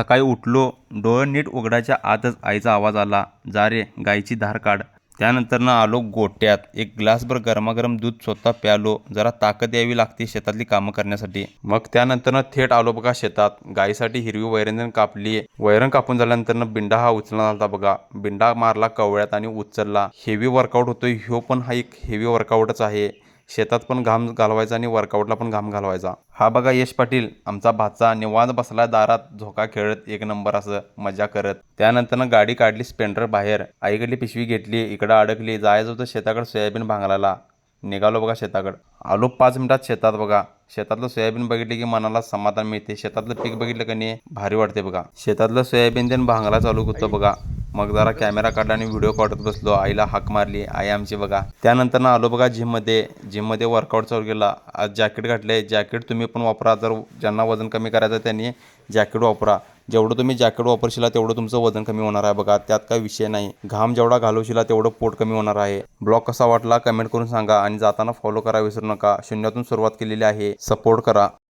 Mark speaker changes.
Speaker 1: सकाळी उठलो डोळे नीट उघडायच्या आतच आईचा आवाज आला जा रे गाईची धार काढ. त्यानंतर ना आलो गोट्यात. एक ग्लासभर गरमागरम दूध स्वतः प्यालो जरा ताकद यावी लागते शेतातली कामं करण्यासाठी. मग त्यानंतर ना थेट आलो बघा शेतात. गाईसाठी हिरवी वैरंजन कापली. वैरण कापून झाल्यानंतर ना बिंडा हा उचलला झाला बघा. बिंडा मारला कवळ्यात आणि उचलला. हेवी वर्कआउट होतोय ह्यो पण हा एक हेवी वर्कआउटच आहे. शेतात पण घाम घालवायचा आणि वर्कआउटला पण घाम घालवायचा. हा बघा यश पाटील आमचा भाचा निवांत बसला दारात झोका खेळत एक नंबर असं मजा करत. त्यानंतरनं गाडी काढली स्पेंडर बाहेर. आईकडली पिशवी घेतली इकडं अडकली जायचं होतं शेताकडे सोयाबीन भांगलाला निघालो बघा शेताकडं. आलो पाच मिनिटात शेतात बघा. शेतातलं सोयाबीन बघितलं की मनाला समाधान मिळते. शेतातलं पीक बघितलं की नाही भारी वाटते बघा. शेतातलं सोयाबीन देऊन भांगला चालू होतं बघा. मग जरा कॅमेरा काढला आणि व्हिडिओ काढत बसलो. आईला हाक मारली. आई आमची बघा. त्यानंतर ना आलो बघा जिममध्ये जिममध्ये वर्कआउट चालू केला. आज जॅकेट घातले जॅकेट तुम्ही पण वापरा. जर ज्यांना वजन कमी करायचं त्यांनी जॅकेट वापरा. जेवढं तुम्ही जॅकेट वापरशिला तेवढं तुमचं वजन कमी होणार आहे बघा. त्यात काही विषय नाही. घाम जेवढा घालवशिला तेवढं पोट कमी होणार आहे. ब्लॉग कसा वाटला? कमेंट करून सांगा. आणि जाताना फॉलो करा. विसरू नका. शून्यातून सुरुवात केलेली आहे. सपोर्ट करा.